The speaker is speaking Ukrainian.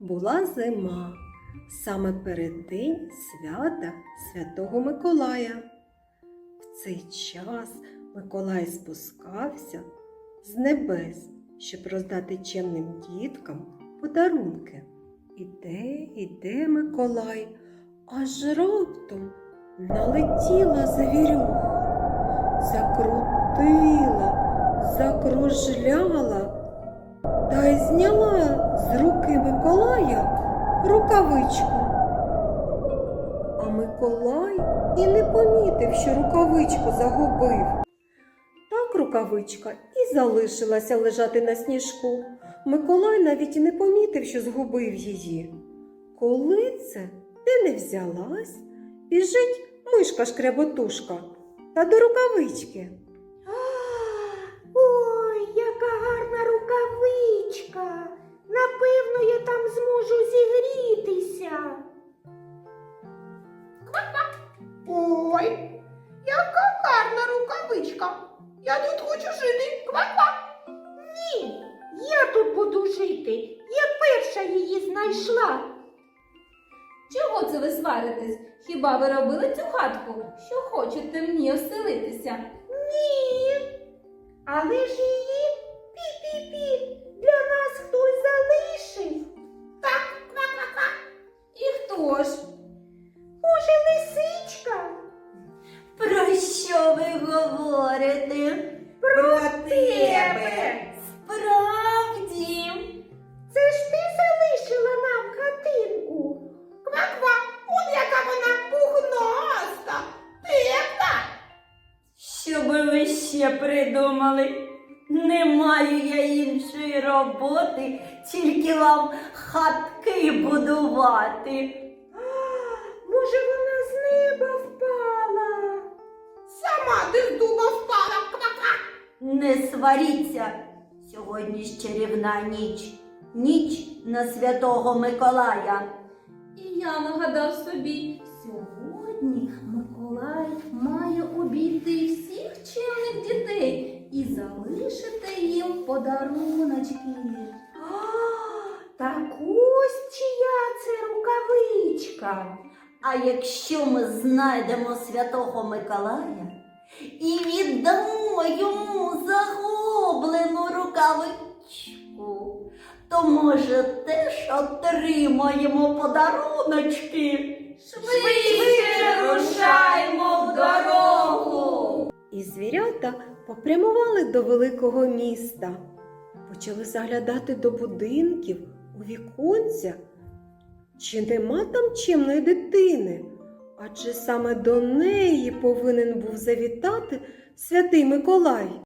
Була зима, саме перед день свята Святого Миколая. В цей час Миколай спускався з небес, щоб роздати чемним діткам подарунки. Іде, іде Миколай, аж раптом налетіла завірюха, закрутила, закружляла та й зняла з руки рукавичку. А Миколай і не помітив, що рукавичку загубив. Так рукавичка і залишилася лежати на сніжку. Миколай навіть і не помітив, що згубив її. Коли це, де не взялась, біжить мишка шкряботушка та до рукавички. Зможу зігрітися. Ой, яка гарна рукавичка. Я тут хочу жити. Ква-ква. Ні, я тут буду жити. Я перша її знайшла. Чого це ви сваритесь? Хіба ви робили цю хатку, що хочете в ній оселитися? Ні. Але ж Що би ви ще придумали? Не маю я іншої роботи, тільки вам хатки будувати. Може, вона з неба впала? Сама ти з дуба впала. Ква-ква. Не сваріться. Сьогодні ж чарівна ніч. Ніч на святого Миколая. І я нагадав собі, сьогодні Миколай має чемних залишити їм подаруночки. Так ось чия це рукавичка. А якщо ми знайдемо святого Миколая і віддамо йому загублену рукавичку, то може теж отримаємо подаруночки. Швидше рушаймо в дорогу. І звірята попрямували до великого міста, почали заглядати до будинків, у віконця. Чи нема там чимної дитини? Адже саме до неї повинен був завітати святий Миколай.